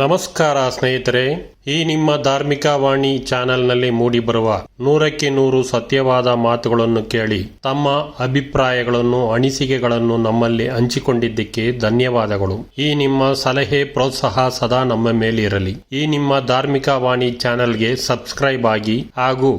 ನಮಸ್ಕಾರ ಸ್ನೇಹಿತರೆ, ಈ ನಿಮ್ಮ ಧಾರ್ಮಿಕ ವಾಣಿ ಚಾನೆಲ್ನಲ್ಲಿ ಮೂಡಿಬರುವ ನೂರಕ್ಕೆ ನೂರು ಸತ್ಯವಾದ ಮಾತುಗಳನ್ನು ಕೇಳಿ, ತಮ್ಮ ಅಭಿಪ್ರಾಯಗಳನ್ನು, ಅನಿಸಿಕೆಗಳನ್ನು ನಮ್ಮಲ್ಲಿ ಹಂಚಿಕೊಂಡಿದ್ದಕ್ಕೆ ಧನ್ಯವಾದಗಳು. ಈ ನಿಮ್ಮ ಸಲಹೆ ಪ್ರೋತ್ಸಾಹ ಸದಾ ನಮ್ಮ ಮೇಲಿರಲಿ. ಈ ನಿಮ್ಮ ಧಾರ್ಮಿಕ ವಾಣಿ ಚಾನೆಲ್ಗೆ ಸಬ್ಸ್ಕ್ರೈಬ್ ಆಗಿ ಹಾಗೂ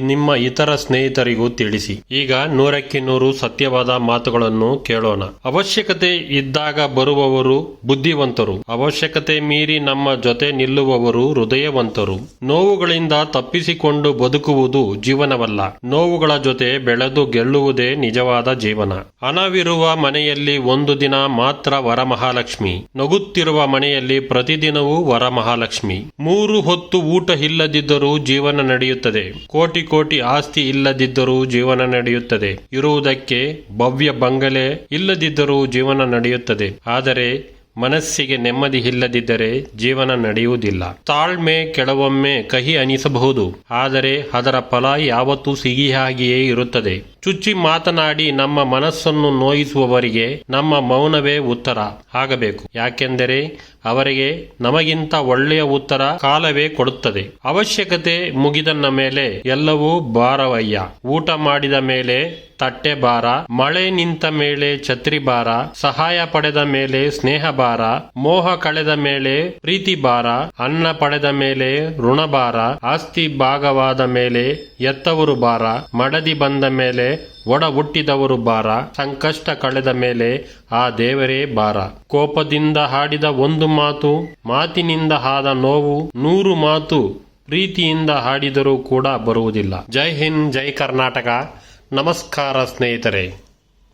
ನಿಮ್ಮ ಇತರ ಸ್ನೇಹಿತರಿಗೂ ತಿಳಿಸಿ. ಈಗ ನೂರಕ್ಕೆ ನೂರು ಸತ್ಯವಾದ ಮಾತುಗಳನ್ನು ಕೇಳೋಣ. ಅವಶ್ಯಕತೆ ಇದ್ದಾಗ ಬರುವವರು ಬುದ್ಧಿವಂತರು. ಅವಶ್ಯಕತೆ ಮೀರಿ ನಮ್ಮ ಜೊತೆ ನಿಲ್ಲುವವರು ಹೃದಯವಂತರು. ನೋವುಗಳಿಂದ ತಪ್ಪಿಸಿಕೊಂಡು ಬದುಕುವುದು ಜೀವನವಲ್ಲ. ನೋವುಗಳ ಜೊತೆ ಬೆಳೆದು ಗೆಲ್ಲುವುದೇ ನಿಜವಾದ ಜೀವನ. ಹಣವಿರುವ ಮನೆಯಲ್ಲಿ ಒಂದು ದಿನ ಮಾತ್ರ ವರಮಹಾಲಕ್ಷ್ಮಿ. ನಗುತ್ತಿರುವ ಮನೆಯಲ್ಲಿ ಪ್ರತಿದಿನವೂ ವರಮಹಾಲಕ್ಷ್ಮಿ. ಮೂರು ಹೊತ್ತು ಊಟ ಇಲ್ಲದಿದ್ದರೂ ಜೀವನ ನಡೆಯುತ್ತದೆ. ಕೋಟಿ ಕೋಟಿ ಆಸ್ತಿ ಇಲ್ಲದಿದ್ದರೂ ಜೀವನ ನಡೆಯುತ್ತದೆ. ಇರುವುದಕ್ಕೆ ಭವ್ಯ ಬಂಗಲೆ ಇಲ್ಲದಿದ್ದರೂ ಜೀವನ ನಡೆಯುತ್ತದೆ. ಆದರೆ ಮನಸ್ಸಿಗೆ ನೆಮ್ಮದಿ ಇಲ್ಲದಿದ್ದರೆ ಜೀವನ ನಡೆಯುವುದಿಲ್ಲ. ತಾಳ್ಮೆ ಕೆಲವೊಮ್ಮೆ ಕಹಿ ಅನಿಸಬಹುದು. ಆದರೆ ಅದರ ಫಲ ಯಾವತ್ತೂ ಸಿಹಿಯಾಗಿಯೇ ಇರುತ್ತದೆ. ಚುಚ್ಚಿ ಮಾತನಾಡಿ ನಮ್ಮ ಮನಸ್ಸನ್ನು ನೋಯಿಸುವವರಿಗೆ ನಮ್ಮ ಮೌನವೇ ಉತ್ತರ ಆಗಬೇಕು. ಯಾಕೆಂದರೆ ಅವರಿಗೆ ನಮಗಿಂತ ಒಳ್ಳೆಯ ಉತ್ತರ ಕಾಲವೇ ಕೊಡುತ್ತದೆ. ಅವಶ್ಯಕತೆ ಮುಗಿದನ್ನ ಮೇಲೆ ಎಲ್ಲವೂ ಭಾರವಯ್ಯ. ಊಟ ಮಾಡಿದ ಮೇಲೆ ತಟ್ಟೆ ಭಾರ ಮಳೆ ನಿಂತ ಮೇಲೆ ಛತ್ರಿ ಭಾರ ಸಹಾಯ ಪಡೆದ ಮೇಲೆ ಸ್ನೇಹ ಮೋಹ ಕಳೆದ ಮೇಲೆ ಪ್ರೀತಿ ಭಾರ ಅನ್ನ ಪಡೆದ ಮೇಲೆ ಋಣ ಭಾರ ಆಸ್ತಿ ಭಾಗವಾದ ಮೇಲೆ ಎತ್ತವರು ಭಾರ ಮಡದಿ ಬಂದ ಮೇಲೆ ಒಡ ಹುಟ್ಟಿದವರು ಬಾರ, ಸಂಕಷ್ಟ ಕಳೆದ ಮೇಲೆ ಆ ದೇವರೇ ಬಾರ. ಕೋಪದಿಂದ ಹಾಡಿದ ಒಂದು ಮಾತು, ಮಾತಿನಿಂದ ಆದ ನೋವು, ನೂರು ಮಾತು ಪ್ರೀತಿಯಿಂದ ಹಾಡಿದರೂ ಕೂಡ ಬರುವುದಿಲ್ಲ. ಜೈ ಹಿಂದ್, ಜೈ ಕರ್ನಾಟಕ. ನಮಸ್ಕಾರ ಸ್ನೇಹಿತರೆ.